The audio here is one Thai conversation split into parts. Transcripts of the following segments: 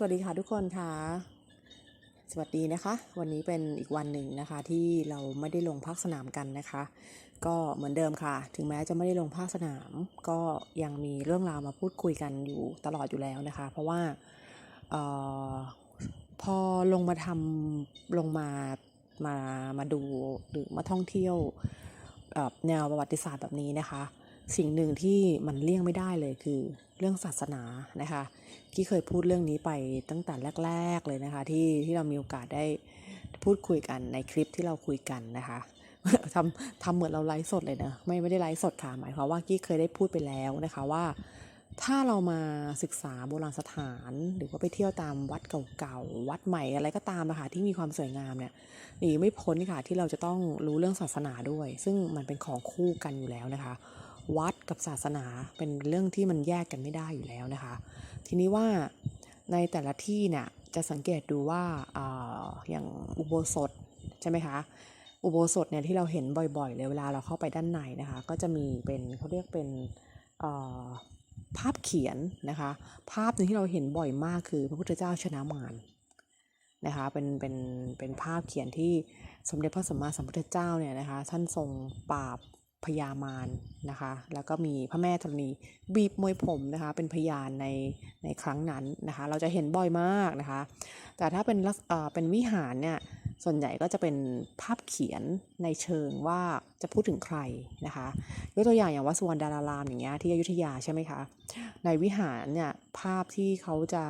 สวัสดีค่ะทุกคนค่ะ สวัสดีนะคะ วันนี้เป็นอีกวันหนึ่งนะคะที่เราไม่ได้ลงภาคสนามกันนะคะ ก็เหมือนเดิมค่ะ ถึงแม้จะไม่ได้ลงภาคสนาม ก็ยังมีเรื่องราวมาพูดคุยกันอยู่ตลอดอยู่แล้วนะคะ เพราะว่าออพอลงมาทำลงมามามาดูหรือมาท่องเที่ยวแนวประวัติศาสตร์แบบนี้นะคะ สิ่งหนึ่งที่มันเลี่ยงไม่ได้เลยคือเรื่องศาสนานะคะที่เคยพูดเรื่องนี้ไปตั้งแต่แรก ๆเลยนะคะ ที่ที่เรามีโอกาสได้พูดคุยกันในคลิปที่เราคุยกันนะคะทำทำเหมือนเราไลฟ์สดเลยนะไม่ไม่ได้ไลฟ์สดค่ะหมายความว่ากี้เคยได้พูดไปแล้วนะคะว่า ถ้าเรามาศึกษาโบราณสถาน หรือว่าไปเที่ยวตามวัดเก่าๆวัดใหม่อะไรก็ตามนะคะที่มีความสวยงามเนี่ยหนีไม่พ้นค่ะที่เราจะต้องรู้เรื่องศาสนาด้วย ซึ่งมันเป็นของคู่กันอยู่แล้วนะคะ วัดกับศาสนาเป็นเรื่องที่มันแยกกันไม่ได้อยู่แล้วนะคะ ทีนี้ว่าในแต่ละที่เนี่ยจะสังเกตดูว่าออย่างอุโบสถใช่ไหมคะอุโบสถเนี่ยที่เราเห็นบ่อยๆเลยเวลาเราเข้าไปด้านในนะคะ ก็จะมีเป็นเขาเรียกเป็นภาพเขียนนะคะ ภาพหนึ่งที่เราเห็นบ่อยมากคือพระพุทธเจ้าชนะมารนะคะเป็นเป็นเป็นภาพเขียนที่สมเด็จพระสัมมาสัมพุทธเจ้าเนี่ยนะคะท่านทรงปราบ พญามารนะคะ แล้วก็มีพระแม่ธรณีบีบมวยผมนะคะ เป็นพยานในในครั้งนั้นนะคะ เราจะเห็นบ่อยมากนะคะ แต่ถ้าเป็นลักษเอ่อเป็นวิหารเนี่ยส่วนใหญ่ก็จะเป็นภาพเขียนในเชิงว่าจะพูดถึงใครนะคะยกตัวอย่างอย่างวัดสุวรรณดารารามอย่างเงี้ยที่อยุธยาใช่ไหมคะในวิหารเนี่ยภาพที่เขาจะ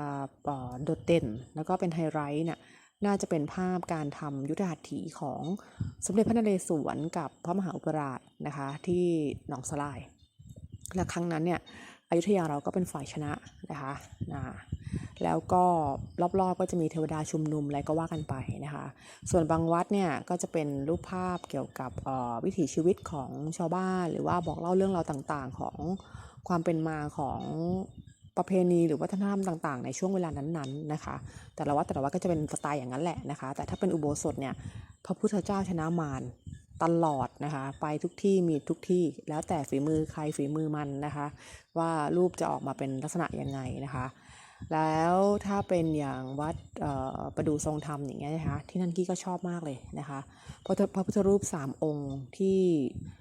โดดเด่น แล้วก็เป็นไฮไลท์เนี่ย น่าจะเป็นภาพการทำยุทธหัตถีของสมเด็จพระนเรศวรกับพระมหาอุปราชนะคะที่หนองสลาย และครั้งนั้นเนี่ยอยุธยาเราก็เป็นฝ่ายชนะนะคะนะแล้วก็รอบๆก็จะมีเทวดาชุมนุมอะไรก็ว่ากันไปนะคะ ส่วนบางวัดเนี่ยก็จะเป็นรูปภาพเกี่ยวกับออวิถีชีวิตของชาวบ้าน หรือว่าบอกเล่าเรื่องราวต่างๆของความเป็นมาของ ประเพณีหรือวัฒนธรรมต่างๆ ในช่วงเวลานั้นๆนะคะ แต่ละวัดแต่ละวัดก็จะเป็นสไตล์อย่างนั้นแหละนะคะ แต่ถ้าเป็นอุโบสถเนี่ยพระพุทธเจ้าชนะมารตลอดนะคะ ไปทุกที่มีทุกที่แล้วแต่ฝีมือใครฝีมือมันนะคะ ว่ารูปจะออกมาเป็นลักษณะยังไงนะคะ แล้วถ้าเป็นอย่างวัดประดูทรงธรรมอย่างเงี้ยนะคะที่นั่นกี้ก็ชอบมากเลยนะคะพระพุทธพระพุทธรูปสามองค์ที่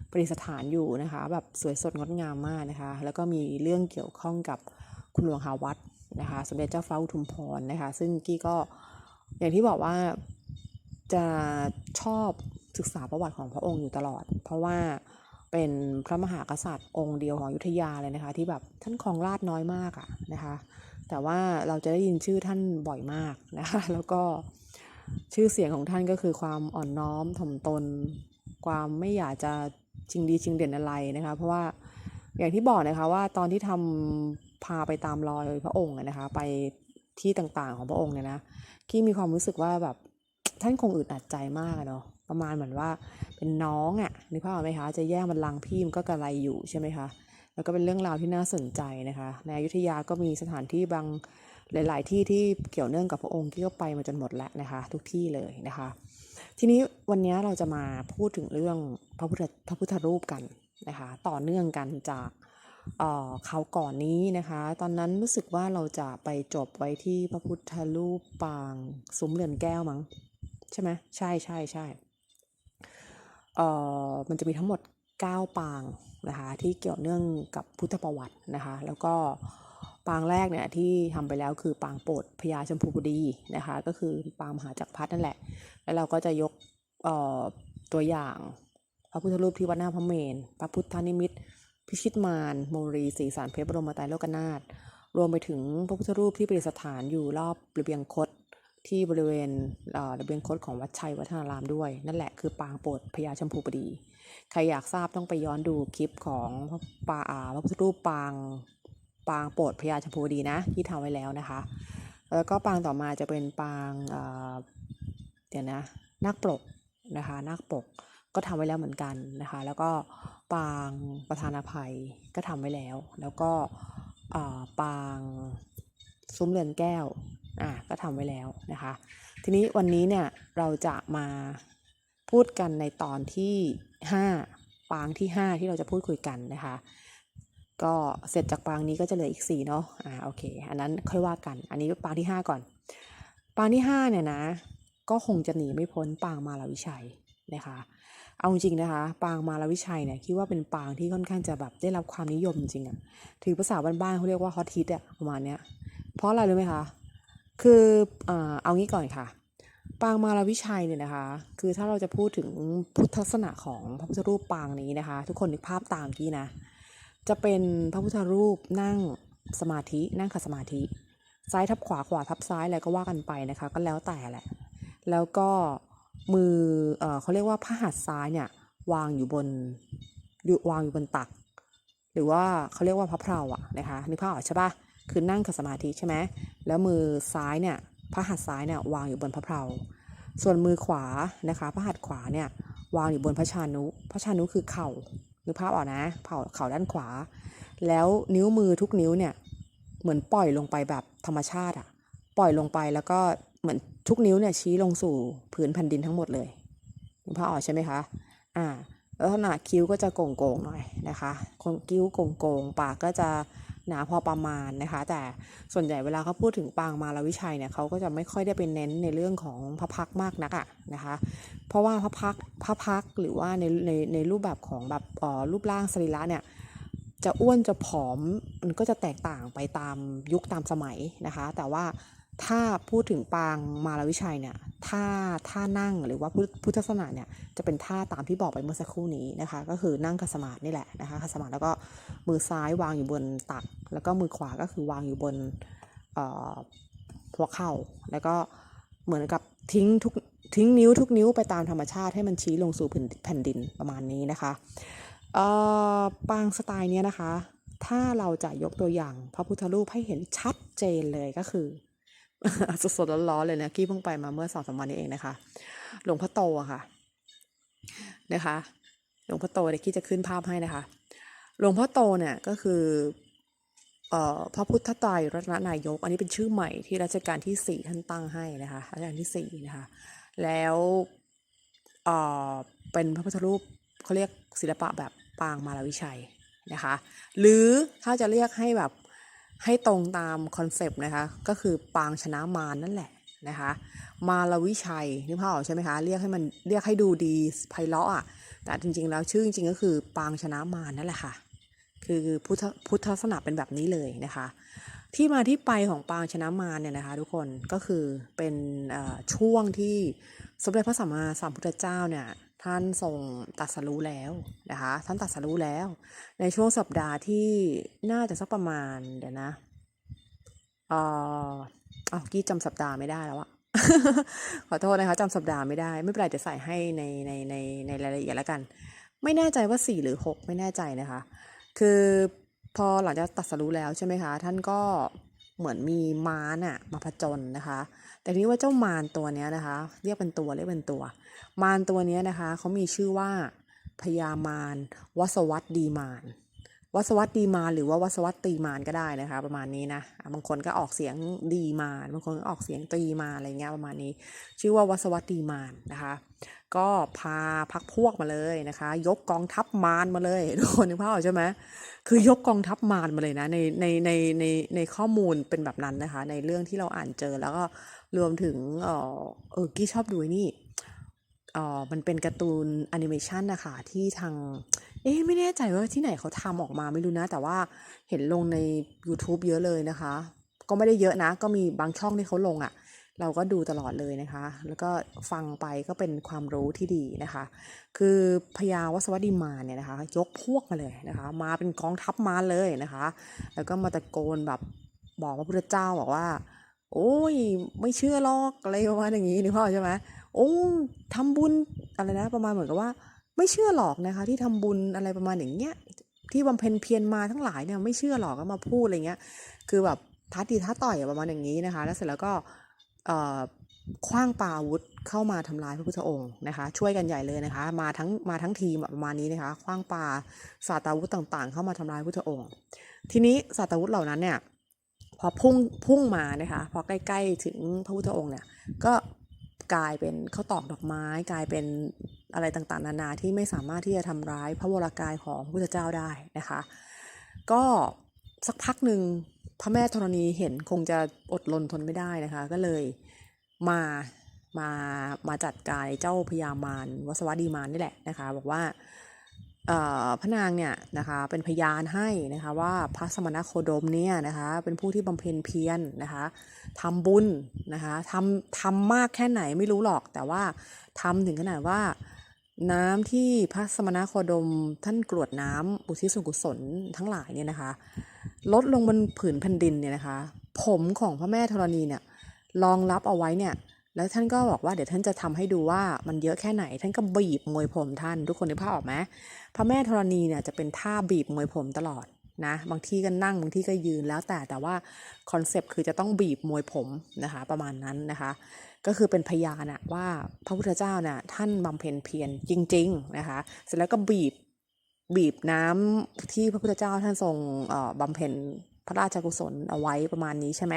ประดิษฐานอยู่นะคะแบบสวยสดงดงามมากนะคะ แล้วก็มีเรื่องเกี่ยวข้องกับ คุณหลวงหาวัดนะคะสมเด็จเจ้าฟ้าอุทุมพรนะคะซึ่งกี้ก็อย่างที่บอกว่าจะชอบศึกษาประวัติของพระองค์อยู่ตลอด เพราะว่าเป็นพระมหากษัตริย์องค์เดียวของยุทธยาเลยนะคะ ที่แบบท่านครองราชน้อยมากอะนะคะ แต่ว่าเราจะได้ยินชื่อท่านบ่อยมากนะคะ แล้วก็ชื่อเสียงของท่านก็คือความอ่อนน้อมถ่อมตน ความไม่อยากจะชิงดีชิงเด่นอะไรนะคะ เพราะว่าอย่างที่บอกนะคะว่าตอนที่ทำ พาไปตามรอยพระองค์นะคะ ไปที่ต่างๆของพระองค์เนี่ยนะกี้มีความรู้สึกว่าแบบท่านคงอึดอัดใจมากเนาะประมาณเหมือนว่าเป็นน้องอะนึกภาพออกไหมคะจะแย่งบัลลังก์พี่มันก็กระไรอยู่ใช่ไหมคะแล้วก็เป็นเรื่องราวที่น่าสนใจนะคะในอยุธยาก็มีสถานที่บางหลาย ๆ ที่ที่เกี่ยวเนื่องกับพระองค์ที่ก็ไปมาจนหมดแล้วนะคะ ทุกที่เลยนะคะ ทีนี้วันนี้เราจะมาพูดถึงเรื่องพระพุทธพระพุทธรูปกันนะคะ ต่อเนื่องกันจาก เอ่อคราก่อนนี้นะคะ ตอนนั้นรู้สึกว่าเราจะไปจบไว้ที่พระพุทธรูปปางซุ้มเรือนแก้วมั้งใช่ไหมใช่ใช่ใช่เอ่อมันจะมีทั้งหมด 9 ปางนะคะที่เกี่ยวเนื่องกับพุทธประวัตินะคะ แล้วก็ปางแรกเนี่ยที่ทำไปแล้วคือปางโปรดพญาชมพูบุรีนะคะ ก็คือปางมหาจักรพรรดินั่นแหละ แล้วเราก็จะยกตัวอย่างพระพุทธรูปที่วัดหน้าพระเมรุพระพุทธนิมิตร พิชิตมารโมรีศรีสารเพชรบรมไตรโลกนาถรวมไปถึงพระพุทธรูปที่ประดิษฐานอยู่รอบระเบียงคดที่บริเวณระเบียงคดของวัดชัยวัฒนารามด้วย นั่นแหละคือปางโปรดพญาชมพูบดี ใครอยากทราบต้องไปย้อนดูคลิปของปาอาพระพุทธรูปปางปางโปรดพญาชมพูดีนะที่ทำไว้แล้วนะคะ แล้วก็ปางต่อมาจะเป็นปางเอ่อเดี๋ยวนะนาคปลกนะคะนาคปกก็ทำไว้แล้วเหมือนกันนะคะ แล้วก็ ปางประธานอภัยก็ทำไว้แล้ว แล้วก็ปางซุ้มเรือนแก้วอะก็ทำไว้แล้วนะคะ ทีนี้วันนี้เนี่ยเราจะมาพูดกันในตอนที่ 5 ปางที่ 5 ที่เราจะพูดคุยกันนะคะ ก็เสร็จจากปางนี้ก็จะเหลืออีกสี่เนาะอ่าโอเค อันนั้นค่อยว่ากัน อันนี้ปางที่ห้าก่อน ปางที่ห้าเนี่ยนะ ก็คงจะหนีไม่พ้นปางมาลาวิชัยนะคะ เอาจริงนะคะ ปางมาลาวิชัยเนี่ยคิดว่าเป็นปางที่ค่อนข้างจะแบบได้รับความนิยมจริงอะถือภาษาบ้านๆเขาเรียกว่าฮอตฮิตอะประมาณเนี้ยเพราะอะไรรู้ไหมคะ คือเอ่อเอางี้ก่อนค่ะ ปางมาลาวิชัยเนี่ยนะคะ คือถ้าเราจะพูดถึงพุทธลักษณะของพระพุทธรูปปางนี้นะคะ ทุกคนนึกภาพตามกี้นะ จะเป็นพระพุทธรูปนั่งสมาธินั่งขัดสมาธิซ้ายทับขวาขวาทับซ้ายอะไรก็ว่ากันไปนะคะ ก็แล้วแต่แหละ แล้วก็ มือเอ่อเขาเรียกว่าพระหัตถ์ซ้ายเนี่ยวางอยู่บนอยู่วางอยู่บนตัก หรือว่าเขาเรียกว่าพระเพลาอะนะคะนึกภาพออกใช่ปะคือนั่งขัสมาธิใช่ไหมแล้วมือซ้ายเนี่ยพระหัตถ์ซ้ายเนี่ยวางอยู่บนพระเพลาส่วนมือขวานะคะพระหัตถ์ขวาเนี่ยวางอยู่บนพระชานุพระชานุคือเข่านึกภาพออกนะเข่าเข่าด้านขวา แล้วนิ้วมือทุกนิ้วเนี่ยเหมือนปล่อยลงไปแบบธรรมชาติอะปล่อยลงไปแล้วก็เหมือน ทุกนิ้วเนี่ยชี้ลงสู่ผืนแผ่นดินทั้งหมดเลยนึกภาพออกใช่ไหมคะอ่าลักษณะคิ้วก็จะโก่งๆหน่อยนะคะคนคิ้วโก่งๆปากก็จะหนาพอประมาณนะคะ แต่ส่วนใหญ่เวลาเขาพูดถึงปางมาลาวิชัยเนี่ยเขาก็จะไม่ค่อยได้ไปเน้นในเรื่องของพระพักมากนักอะนะคะ เพราะว่าพระพักพระพักหรือว่าในในในรูปแบบของแบบอ่อรูปร่างสรีระเนี่ยจะอ้วนจะผอมมันก็จะแตกต่างไปตามยุคตามสมัยนะคะ แต่ว่า ถ้าพูดถึงปางมาลาวิชัยเนี่ยท่าท่านั่งหรือว่าพุทธศาสนาเนี่ยจะเป็นท่าตามที่บอกไปเมื่อสักครู่นี้นะคะ ก็คือนั่งคัสมาธินี่แหละนะคะคัสมาธิแล้วก็มือซ้ายวางอยู่บนตัก แล้วก็มือขวาก็คือวางอยู่บนเอ่อหัวเข่า แล้วก็เหมือนกับทิ้งทุกทิ้งนิ้วทุกนิ้วไปตามธรรมชาติให้มันชี้ลงสู่แผ่นดินประมาณนี้นะคะเออปางสไตล์เนี้ยนะคะ ถ้าเราจะยกตัวอย่างพระพุทธรูปให้เห็นชัดเจนเลยก็คือ สดๆร้อนๆเลยนะกี้เพิ่งไปมาเมื่อสองสามวันนี้เองนะคะ หลวงพ่อโตอะค่ะ นะคะ หลวงพ่อโตเดี๋ยวกี้จะขึ้นภาพให้นะคะ หลวงพ่อโตเนี่ยก็คือเอ่อพระพุทธไตรรัตนนายก อันนี้เป็นชื่อใหม่ที่รัชกาลที่สี่ท่านตั้งให้นะคะรัชกาลที่สี่นะคะ แล้วเอ่อเป็นพระพุทธรูปเขาเรียกศิลปะแบบปางมาลาวิชัยนะคะ หรือถ้าจะเรียกให้แบบ ให้ตรงตามคอนเซปต์นะคะ ก็คือปางชนะมารนั่นแหละนะคะ มาลาวิชัยนึกภาพออกใช่ไหมคะ เรียกให้มันเรียกให้ดูดีไพเราะอะ แต่จริงๆ แล้วชื่อจริงๆ ก็คือปางชนะมารนั่นแหละค่ะ คือพุทธพุทธลักษณะเป็นแบบนี้เลยนะคะ ที่มาที่ไปของปางชนะมารเนี่ยนะคะ ทุกคนก็คือเป็นอ่อช่วงที่สมเด็จพระสัมมาสัมพุทธเจ้าเนี่ย ท่านทรงตรัสรู้แล้วนะคะ ท่านตรัสรู้แล้ว ในช่วงสัปดาห์ที่น่าจะสักประมาณเดี๋ยวนะเอ่ออ้ากี้จำสัปดาห์ไม่ได้แล้วอะขอโทษนะคะจำสัปดาห์ไม่ได้ ไม่เป็นไรจะใส่ให้ในในในในรายละเอียดแล้วกัน ไม่แน่ใจว่าสี่หรือหกไม่แน่ใจนะคะ คือพอหลังจากตรัสรู้แล้วใช่ไหมคะ ท่านก็เหมือนมีมารน่ะมาผจญนะคะ แต่นี้ว่าเจ้ามารตัวนี้นะคะ เรียกเป็นตัวเรียกเป็นตัว มารตัวนี้นะคะเขามีชื่อว่าพญามารวสวัตดีมารวสวัตดีมารหรือว่าวสวัตตีมารก็ได้นะคะ ประมาณนี้นะบางคนก็ออกเสียงดีมารบางคนก็ออกเสียงตีมารอะไรเงี้ยประมาณนี้ ชื่อว่าวสวัตดีมารนะคะ ก็พาพักพวกมาเลยนะคะ ยกกองทัพมารมาเลยทุกคนนึกภาพออกใช่ไหมคือยกกองทัพมารมาเลยนะในในในในในข้อมูลเป็นแบบนั้นนะคะ ในเรื่องที่เราอ่านเจอแล้วก็ รวมถึงเออเออกี้ชอบดูนี่เออมันเป็นการ์ตูนแอนิเมชันนะคะที่ทาง เอ๊ไม่แน่ใจว่าที่ไหนเขาทำออกมาไม่รู้นะ แต่ว่าเห็นลงใน YouTube เยอะเลยนะคะ ก็ไม่ได้เยอะนะ ก็มีบางช่องที่เขาลงอะ่ะ เราก็ดูตลอดเลยนะคะ แล้วก็ฟังไปก็เป็นความรู้ที่ดีนะคะ คือพญาวสวัสดิมาเนี่ยนะคะ ยกพวกมาเลยนะคะ มาเป็นกองทัพมาเลยนะคะ แล้วก็มาตะโกนแบบบอกพระพุทธเจ้าบอกว่า โอ้ย ไม่เชื่อหรอกอะไรประมาณอย่างนี้นึกภาพออใช่ไหมโอ้ทำบุญอะไรนะ ประมาณเหมือนกับว่า ไม่เชื่อหรอกนะคะ ที่ทำบุญอะไรประมาณอย่างเงี้ยที่บำเพ็ญเพียรมาทั้งหลายเนี่ยไม่เชื่อหรอกก็มาพูดอะไรเงี้ย คือแบบท้าตีท้าต่อยประมาณอย่างนี้นะคะ แล้วเสร็จแล้วก็เอ่อคว้างปาอาวุธเข้ามาทำลายพระพุทธองค์นะคะ ช่วยกันใหญ่เลยนะคะ มาทั้งมาทั้งทีมประมาณนี้นะคะคว้างปาศาสตาวุธต่างๆ เข้ามาทำลายพระพุทธองค์ ทีนี้ศาตาวุธเหล่านั้นเนี่ย พอพุ่งพุ่งมานะคะพอใกล้ๆถึงพระพุทธองค์เนี่ยก็กลายเป็นข้าวตอกดอกไม้ กลายเป็นอะไรต่างๆ นานาที่ไม่สามารถที่จะทำร้ายพระวรากายของพระพุทธเจ้าได้นะคะ ก็สักพักหนึ่งพระแม่ธรณีเห็นคงจะอดรนทนไม่ได้นะคะ ก็เลยมามามาจัดการเจ้าพญามารวสวัสดีมารนี่แหละนะคะ บอกว่า พระนางเนี่ยนะคะเป็นพยานให้นะคะว่าพระสมณโคดมเนี่ยนะคะเป็นผู้ที่บำเพ็ญเพียรนะคะทำบุญนะคะทำทำมากแค่ไหนไม่รู้หรอก แต่ว่าทำถึงขนาดว่าน้ำที่พระสมณโคดมท่านกรวดน้ำอุทิศส่วนกุศลทั้งหลายเนี่ยนะคะลดลงบนผืนแผ่นดินเนี่ยนะคะ ผมของพระแม่ธรณีเนี่ยรองรับเอาไว้เนี่ย แล้วท่านก็บอกว่าเดี๋ยวท่านจะทำให้ดูว่ามันเยอะแค่ไหน ท่านก็บีบมวยผมท่านทุกคนนึกภาพออกไหมพระแม่ธรณีเนี่ยจะเป็นท่าบีบมวยผมตลอดนะบางที่ก็นั่งบางที่ก็ยืนแล้วแต่แต่ว่าคอนเซปต์คือจะต้องบีบมวยผมนะคะประมาณนั้นนะคะ ก็คือเป็นพยานอะว่าพระพุทธเจ้าน่ะท่านบำเพ็ญเพียรจริง ๆนะคะ เสร็จแล้วก็บีบบีบน้ำที่พระพุทธเจ้าท่านทรงเอ่อบำเพ็ญพระราชกุศลเอาไว้ประมาณนี้ใช่ไหม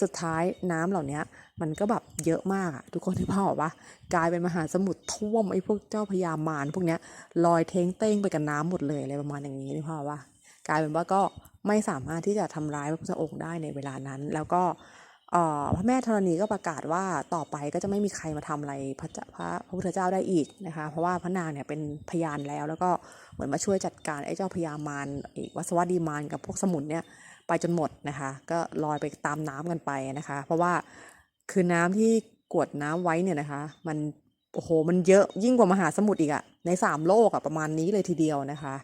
สุดท้ายน้ำเหล่านี้มันก็แบบเยอะมากอะทุกคนที่พ่อบอกว่ากลายเป็นมหาสมุทรท่วมไอ้พวกเจ้าพญามารพวกเนี้ยลอยเท้งเต้งไปกับน้ำหมดเลยอะไรประมาณอย่างนี้ที่พ่อว่ากลายเป็นว่าก็ไม่สามารถที่จะทำร้ายพระพุทธองค์ได้ในเวลานั้น แล้วก็พระแม่ธรณีก็ประกาศว่าต่อไปก็จะไม่มีใครมาทำอะไรพระเจ้าพระพระพุทธเจ้าได้อีกนะคะเพราะว่าพระนางเนี่ยเป็นพยานแล้ว แล้วก็เหมือนมาช่วยจัดการไอ้เจ้าพญามารไอ้วัสวัดีมารกับพวกสมุนเนี่ย ไปจนหมดนะคะ ก็ลอยไปตามน้ำกันไปนะคะ เพราะว่าคือน้ำที่กวดน้ำไว้เนี่ยนะคะ มันโอ้โหมันเยอะยิ่งกว่ามหาสมุทรอีกอะในสามโลกอะประมาณนี้เลยทีเดียวนะคะ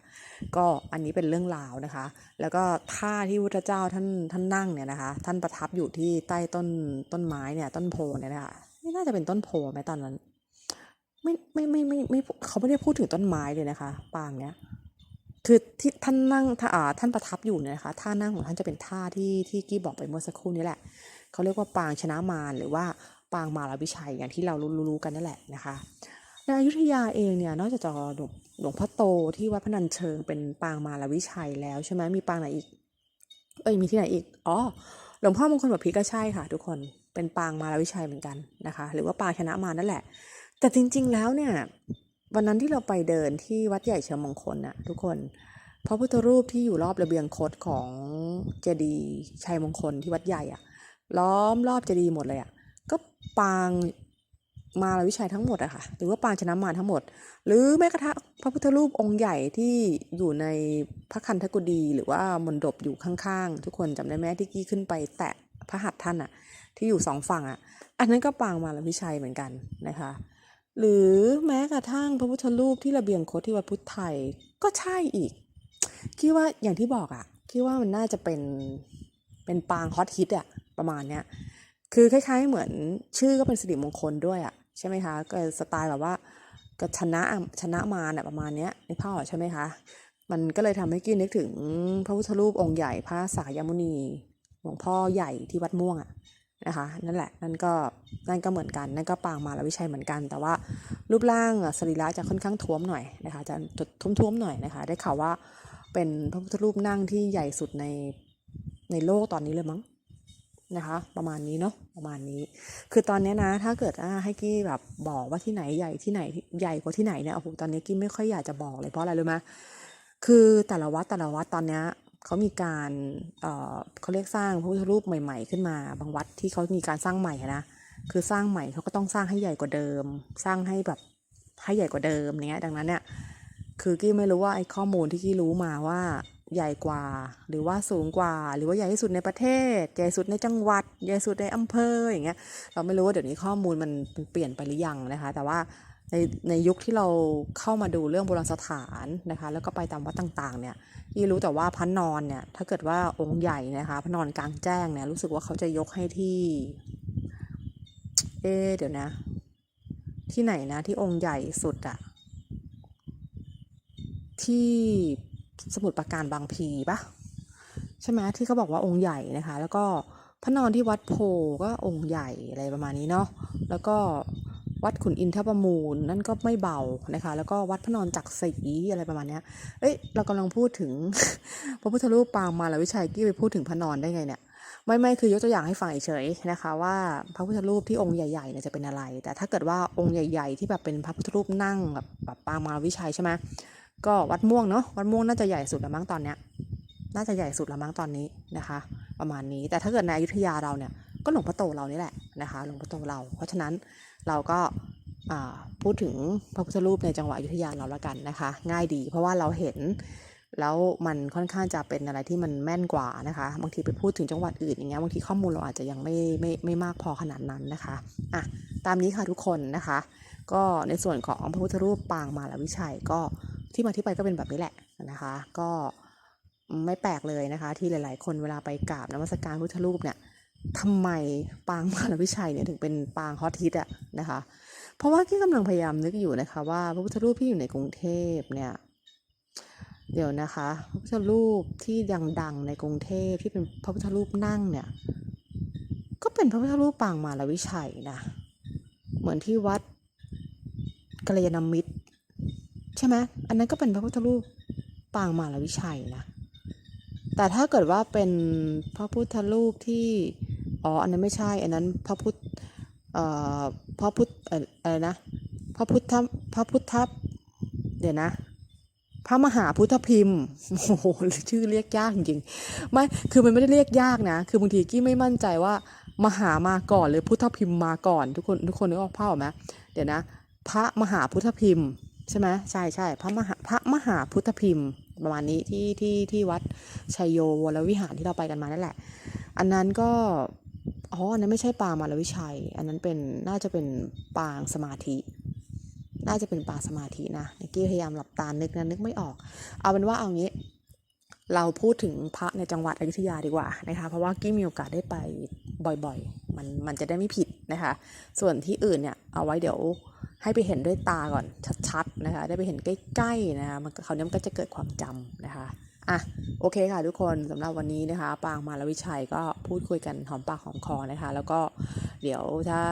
ก็อันนี้เป็นเรื่องราวนะคะ แล้วก็ท่าที่พุทธเจ้าท่านท่านนั่งเนี่ยนะคะ ท่านประทับอยู่ที่ใต้ต้นต้นไม้เนี่ยต้นโพเนี่ยนะคะไม่น่าจะเป็นต้นโพไหมตอนนั้น ไม่ไม่ไม่ไม่ไม่ไม่เขาไม่ได้พูดถึงต้นไม้เลยนะคะ ปางเนี้ย คือที่ท่านนั่งท่าท่านประทับอยู่เนี่ยนะคะท่านั่งของท่านจะเป็นท่าที่ที่กี้บอกไปเมื่อสักครู่นี้แหละเขาเรียกว่าปางชนะมารหรือว่าปางมาลวิชัยอย่างที่เรารู้ๆกันนั่นแหละนะคะในอยุธยาเองเนี่ยนอกจากจะหลวงหลวงพ่อโตที่วัดพนัญเชิงเป็นปางมาลวิชัยแล้วใช่ไหมมีปางไหนอีก เอ้ยมีที่ไหนอีกอ๋อหลวงพ่อมงคลแบบพีก็ใช่ค่ะ ทุกคนเป็นปางมาลวิชัยเหมือนกันนะคะ หรือว่าปางชนะมารนั่นแหละ แต่จริง ๆแล้วเนี่ย วันนั้นที่เราไปเดินที่วัดใหญ่เชียงมงคลน่ะทุกคนพระพุทธรูปที่อยู่รอบระเบียงคดของเจดีย์ชัยมงคลที่วัดใหญ่อะล้อมรอบเจดีย์หมดเลยอะก็ปางมาลวิชัยทั้งหมดอะค่ะ หรือว่าปางชนะมารทั้งหมด หรือแม้กระทั่งพระพุทธรูปองค์ใหญ่ที่อยู่ในพระคันธกุฎีหรือว่ามณฑปอยู่ข้างๆ ทุกคนจำได้ไหมที่กี้ขึ้นไปแตะพระหัตถ์ท่านอะที่อยู่สองฝั่งอะอันนั้นก็ปางมาลวิชัยเหมือนกันนะคะ หรือแม้กระทั่งพระพุทธรูปที่ระเบียงโคที่วัดพุทธไทยก็ใช่อีก คิดว่าอย่างที่บอกอะคิดว่ามันน่าจะเป็นเป็นปางฮอตฮิตอะประมาณเนี้ยคือคล้าย ๆ เหมือนชื่อก็เป็นสิริมงคลด้วยอะใช่ไหมคะก็สไตล์แบบว่าก็ชนะชนะมาเนี่ยประมาณเนี้ยในภาพออกใช่ไหมคะมันก็เลยทำให้กี้นึกถึงพระพุทธรูปองค์ใหญ่พระสายมุนีหลวงพ่อใหญ่ที่วัดม่วงอะ นะคะนั่นแหละนั่นก็นั่นก็เหมือนกันนั่นก็ปางมาลวิชัยเหมือนกัน แต่ว่ารูปร่างอะสรีระจะค่อนข้างท้วมหน่อยนะคะจะท้วมๆหน่อยนะคะ ได้ข่าวว่าเป็นพระพุทธรูปนั่งที่ใหญ่สุดในในโลกตอนนี้เลยมั้งนะคะ ประมาณนี้เนาะประมาณนี้ คือตอนนี้นะถ้าเกิดให้กี้แบบบอกว่าที่ไหนใหญ่ที่ไหนใหญ่กว่าที่ไหนเนี่ยโอ้โหตอนนี้กี้ไม่ค่อยอยากจะบอกเลยเพราะอะไรรู้ไหมคือแต่ละวัดแต่ละวัดตอนเนี้ย เขามีการเอ่อเขาเรียกสร้างพระพุทธรูปใหม่ ๆ ขึ้นมา บางวัดที่เขามีการสร้างใหม่นะคือสร้างใหม่เขาก็ต้องสร้างให้ใหญ่กว่าเดิม สร้างให้แบบให้ใหญ่กว่าเดิมเนี้ยดังนั้นเนี่ยคือกี้ไม่รู้ว่าไอ้ข้อมูลที่กี้รู้มาว่าใหญ่กว่า หรือว่าสูงกว่า หรือว่าใหญ่ที่สุดในประเทศ ใหญ่สุดในจังหวัด ใหญ่สุดในอำเภออย่างเงี้ยเราไม่รู้ว่าเดี๋ยวนี้ข้อมูลมันเปลี่ยนไปหรือยังนะคะ แต่ว่า ในในยุคที่เราเข้ามาดูเรื่องโบราณสถานนะคะ แล้วก็ไปตามวัดต่างๆ เนี่ยยี่รู้แต่ว่าพระนอนเนี่ย ถ้าเกิดว่าองค์ใหญ่นะคะพระนอนกลางแจ้งเนี่ยรู้สึกว่าเขาจะยกให้ที่ เอ๊ะเดี๋ยวนะ ที่ไหนนะ ที่องค์ใหญ่สุดอะที่สมุทรปราการบางพลีปะใช่ไหมที่เขาบอกว่าองค์ใหญ่นะคะ แล้วก็พระนอนที่วัดโพก็องค์ใหญ่อะไรประมาณนี้เนาะแล้วก็ วัดขุนอินทประมูลนั่นก็ไม่เบานะคะ แล้วก็วัดพระนอนจักรศรีอะไรประมาณเนี้ยเอ้ยเรากำลังพูดถึง พระพุทธรูปปางมาลวิชัยกี้ไปพูดถึงพระนอนได้ไงเนี่ยไม่ไม่คือยกตัวอย่างให้ฟังเฉยๆนะคะ ว่าพระพุทธรูปที่องค์ใหญ่ๆเนี่ยจะเป็นอะไร แต่ถ้าเกิดว่าองค์ใหญ่ ๆ ที่แบบเป็นพระพุทธรูปนั่งแบบแบบปางมาลวิชัยใช่ไหมก็วัดม่วงเนาะวัดม่วงน่าจะใหญ่สุดล้วมั้งตอนเนี้ยน่าจะใหญ่สุดละมั้งตอนนี้นะคะ ประมาณนี้แต่ถ้าเกิดในอยุธยาเราเนี่ยก็หลวงพ่อโตเรานี่แหละนะคะหลวงพ่อโตเรา เพราะฉะนั้น เราก็อ่าพูดถึงพระพุทธรูปในจังหวัดอยุธยาเราละกันนะคะ ง่ายดี เพราะว่าเราเห็นแล้วมันค่อนข้างจะเป็นอะไรที่มันแม่นกว่านะคะ บางทีไปพูดถึงจังหวัดอื่นอย่างเงี้ยบางทีข้อมูลเราอาจจะยังไม่ไม่ไม่มากพอขนาดนั้นนะคะอะตามนี้ค่ะทุกคนนะคะ ก็ในส่วนของพระพุทธรูปปางมาลวิชัยก็ที่มาที่ไปก็เป็นแบบนี้แหละนะคะ ก็ไม่แปลกเลยนะคะ ที่หลาย ๆ คนเวลาไปกราบนมัสการพุทธรูปเนี่ย ทำไมปางมาลวิชัยเนี่ยถึงเป็นปางฮอตฮิตอะนะคะ เพราะว่าที่กำลังพยายามนึกอยู่นะคะว่าพระพุทธรูปที่อยู่ในกรุงเทพเนี่ยเดี๋ยวนะคะพระพุทธรูปที่ดังๆในกรุงเทพที่เป็นพระพุทธรูปนั่งเนี่ยก็เป็นพระพุทธรูปปางมาลวิชัยนะเหมือนที่วัดกัลยาณมิตร ใช่ไหมอันนั้นก็เป็นพระพุทธรูปปางมาลวิชัยนะแต่ถ้าเกิดว่าเป็นพระพุทธรูปที่ อ๋อ อันนั้นไม่ใช่ อันนั้นพระพุทธเอ่อพระพุทธเอ่ออะไรนะ พระพุทธ พระพุทธ เดี๋ยวนะ พระมหาพุทธพิมพ์ โอ้โห ชื่อเรียกยากจริงๆ ไม่ คือมันไม่ได้เรียกยากนะ คือบางทีกี้ไม่มั่นใจว่ามหามาก่อนหรือพุทธพิมพ์มาก่อน ทุกคน ทุกคนนึกออกภาพออกไหมเดี๋ยวนะ พระมหาพุทธพิมพ์ใช่ไหมใช่ใช่พระมหาพระมหาพุทธพิมพ์ประมาณนี้ที่ที่ที่วัดชัยโยวรวิหารที่เราไปกันมานั่นแหละ อันนั้นก็ อ๋ออันนั้นไม่ใช่ปางมารวิชัย อันนั้นเป็นน่าจะเป็นปางสมาธิ น่าจะเป็นปางสมาธินะเมื่อกี้พยายามหลับตานึกนะนึกไม่ออก เอาเป็นว่าเอางี้ เราพูดถึงพระในจังหวัดอยุธยาดีกว่านะคะ เพราะว่ากี้มีโอกาสได้ไปบ่อยๆ มันมันจะได้ไม่ผิดนะคะ ส่วนที่อื่นเนี่ยเอาไว้เดี๋ยวให้ไปเห็นด้วยตาก่อนชัดๆนะคะ ได้ไปเห็นใกล้ๆนะคะมันเขาวนี้มันก็จะเกิดความจำนะคะ อะโอเคค่ะทุกคนสำหรับวันนี้นะคะ ปางมาลวิชัยก็พูดคุยกันหอมปากหอมคอนะคะ แล้วก็เดี๋ยวถ้า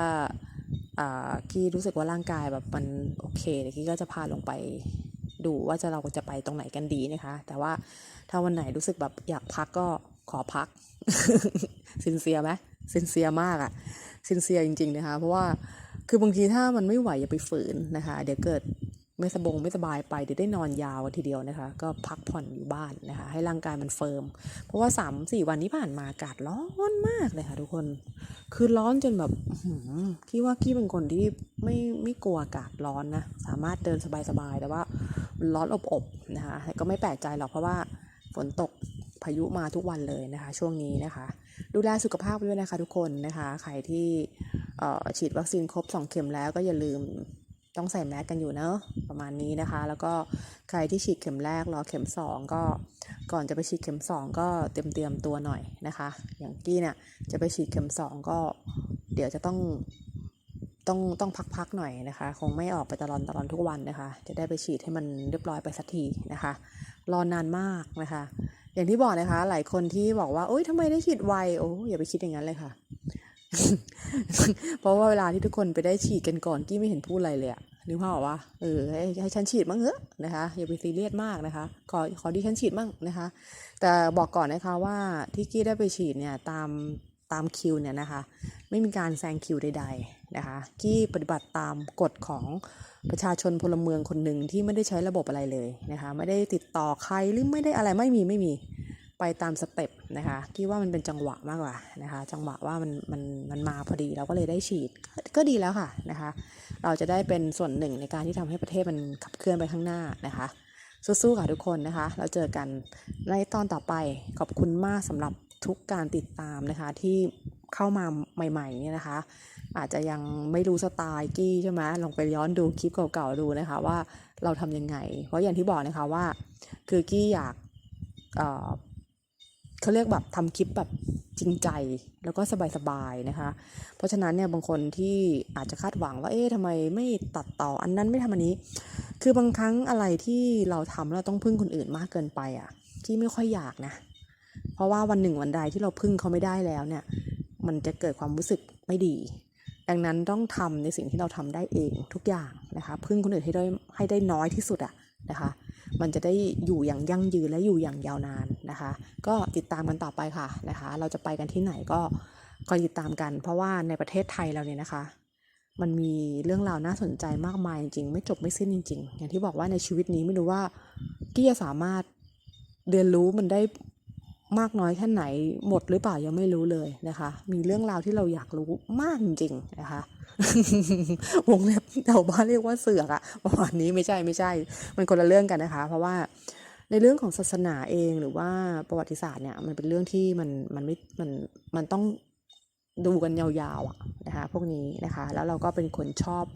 กี้รู้สึกว่าร่างกายแบบมันโอเคเดี๋ยวกี้ก็จะพาลงไปดูว่าจะเราจะไปตรงไหนกันดีนะคะ แต่ว่าถ้าวันไหนรู้สึกแบบอยากพักก็ขอพักซินเซียไหมซินเซียมากอะซินเซียจริง ๆนะคะ เพราะว่าคือบางทีถ้ามันไม่ไหวอย่าไปฝืนนะคะ เดี๋ยวเกิด ไม่สบงไม่สบายไปเดี๋ยวได้นอนยาวทีเดียวนะคะ ก็พักผ่อนอยู่บ้านนะคะ ให้ร่างกายมันเฟิร์ม เพราะว่าสามสี่วันที่ผ่านมาอากาศร้อนมากเลยค่ะทุกคน คือร้อนจนแบบอื้อหือกี้ว่ากี้เป็นคนที่ไม่ไม่กลัวอากาศร้อนนะ สามารถเดินสบายๆแต่ว่าร้อนอบๆนะคะก็ไม่แปลกใจหรอกเพราะว่าฝนตกพายุมาทุกวันเลยนะคะ ช่วงนี้นะคะ ดูแลสุขภาพด้วยนะคะ ทุกคนนะคะใครที่ฉีดวัคซีนครบ 2 เข็มแล้วก็อย่าลืม ต้องใส่แมสกันอยู่เนอะประมาณนี้นะคะ แล้วก็ใครที่ฉีดเข็มแรกรอเข็ม 2 ก็ก่อนจะไปฉีดเข็ม 2 ก็เตรียมเตรียมตัวหน่อยนะคะ อย่างกี้เนี่ยจะไปฉีดเข็ม 2 ก็เดี๋ยวจะต้องต้องต้องพักๆหน่อยนะคะ คงไม่ออกไปตลอดตลอดทุกวันนะคะ จะได้ไปฉีดให้มันเรียบร้อยไปสักทีนะคะ รอนานมากนะคะ อย่างที่บอกนะคะ หลายคนที่บอกว่าโอ๊ยทำไมได้ฉีดไวโอ้อย่าไปคิดอย่างนั้นเลยค่ะ เพราะว่าเวลาที่ทุกคนไปได้ฉีดกันก่อนกี้ไม่เห็นพูดอะไรเลยอะนึกภาพออกว่าเออให้ให้ฉันฉีดมั่งเถอะนะคะอย่าไปซีเรียสมากนะคะ ขอขอดิฉันฉีดมั่งนะคะ แต่บอกก่อนนะคะว่าที่กี้ได้ไปฉีดเนี่ยตามตามคิวเนี่ยนะคะ ไม่มีการแซงคิวใดๆนะคะ กี้ปฏิบัติตามกฎของประชาชนพลเมืองคนหนึ่งที่ไม่ได้ใช้ระบบอะไรเลยนะคะ ไม่ได้ติดต่อใครหรือไม่ได้อะไรไม่มีไม่มี ไปตามสเต็ปนะคะกี้ว่ามันเป็นจังหวะมากกว่านะคะ จังหวะว่ามันมันมันมาพอดีเราก็เลยได้ฉีดก็ก็ดีแล้วค่ะนะคะ เราจะได้เป็นส่วนหนึ่งในการที่ทำให้ประเทศมันขับเคลื่อนไปข้างหน้านะคะสู้ๆค่ะทุกคนนะคะ เราเจอกันในตอนต่อไปขอบคุณมากสำหรับทุกการติดตามนะคะที่เข้ามาใหม่ๆเนี่ยนะคะ อาจจะยังไม่รู้สไตล์กี้ใช่ไหมลองไปย้อนดูคลิปเก่าๆดูนะคะว่าเราทำยังไง เพราะอย่างที่บอกนะคะว่า คือกี้อยาก เขาเรียกแบบทำคลิปแบบจริงใจแล้วก็สบายๆนะคะ เพราะฉะนั้นเนี่ยบางคนที่อาจจะคาดหวังว่าเอ๊ะทำไมไม่ตัดต่ออันนั้นไม่ทำอันนี้ คือบางครั้งอะไรที่เราทำเราต้องพึ่งคนอื่นมากเกินไปอะที่ไม่ค่อยอยากนะ เพราะว่าวันหนึ่งวันใดที่เราพึ่งเขาไม่ได้แล้วเนี่ย มันจะเกิดความรู้สึกไม่ดี ดังนั้นต้องทำในสิ่งที่เราทำได้เองทุกอย่างนะคะ พึ่งคนอื่นให้ได้ให้ได้น้อยที่สุดอะนะคะ มันจะได้อยู่อย่างยั่งยืนและอยู่อย่างยาวนานนะคะ ก็ติดตามกันต่อไปค่ะนะคะ เราจะไปกันที่ไหนก็คอยติดตามกัน เพราะว่าในประเทศไทยเราเนี่ยนะคะ มันมีเรื่องราวน่าสนใจมากมายจริงๆ ไม่จบไม่สิ้นจริง ๆ อย่างที่บอกว่าในชีวิตนี้ไม่รู้ว่ากี้จะสามารถเรียนรู้มันได้ มากน้อยแค่ไหนหมดหรือเปล่ายังไม่รู้เลยนะคะ มีเรื่องราวที่เราอยากรู้มากจริงๆนะคะ วงเล็บแถวบ้านเรียกว่าเสือกอะประมาณนี้ไม่ใช่ไม่ใช่ มันคนละเรื่องกันนะคะ เพราะว่าในเรื่องของศาสนาเองหรือว่าประวัติศาสตร์เนี่ยมันเป็นเรื่องที่มันมันไม่มันมันต้องดูกันยาวๆอะนะคะพวกนี้นะคะ แล้วเราก็เป็นคนชอบ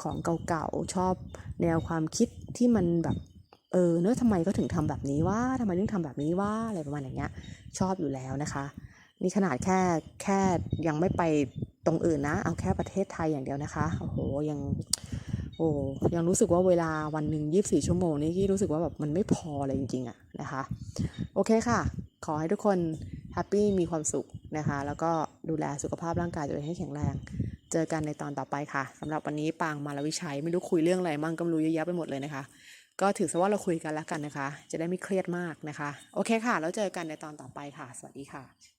ของเก่าๆชอบแนวความคิดที่มันแบบ เออเนอะทำไมก็ถึงทำแบบนี้ว่าทำไมถึงทำแบบนี้ว่าอะไรประมาณอย่างเงี้ย ชอบอยู่แล้วนะคะ นี่ขนาดแค่แค่ยังไม่ไปตรงอื่นนะ เอาแค่ประเทศไทยอย่างเดียวนะคะโอ้โหยังโอ้ยังรู้สึกว่าเวลาวันหนึ่งยีิบสี่ชั่วโมงนี่ที่รู้สึกว่าแบบมันไม่พอเลยจริงๆอะนะคะ โอเคค่ะ ขอให้ทุกคนแฮปปี้มีความสุขนะคะ แล้วก็ดูแลสุขภาพร่างกายตัวเองให้แข็งแรง เจอกันในตอนต่อไปค่ะสำหรับวันนี้ปางมาลวิชัยไม่รู้คุยเรื่องอะไรมั่งก็รู้เยอะแยะไปหมดเลยนะคะ ก็ถือซะว่าเราคุยกันแล้วกันนะคะ จะได้ไม่เครียดมากนะคะ โอเคค่ะ แล้วเจอกันในตอนต่อไปค่ะ สวัสดีค่ะ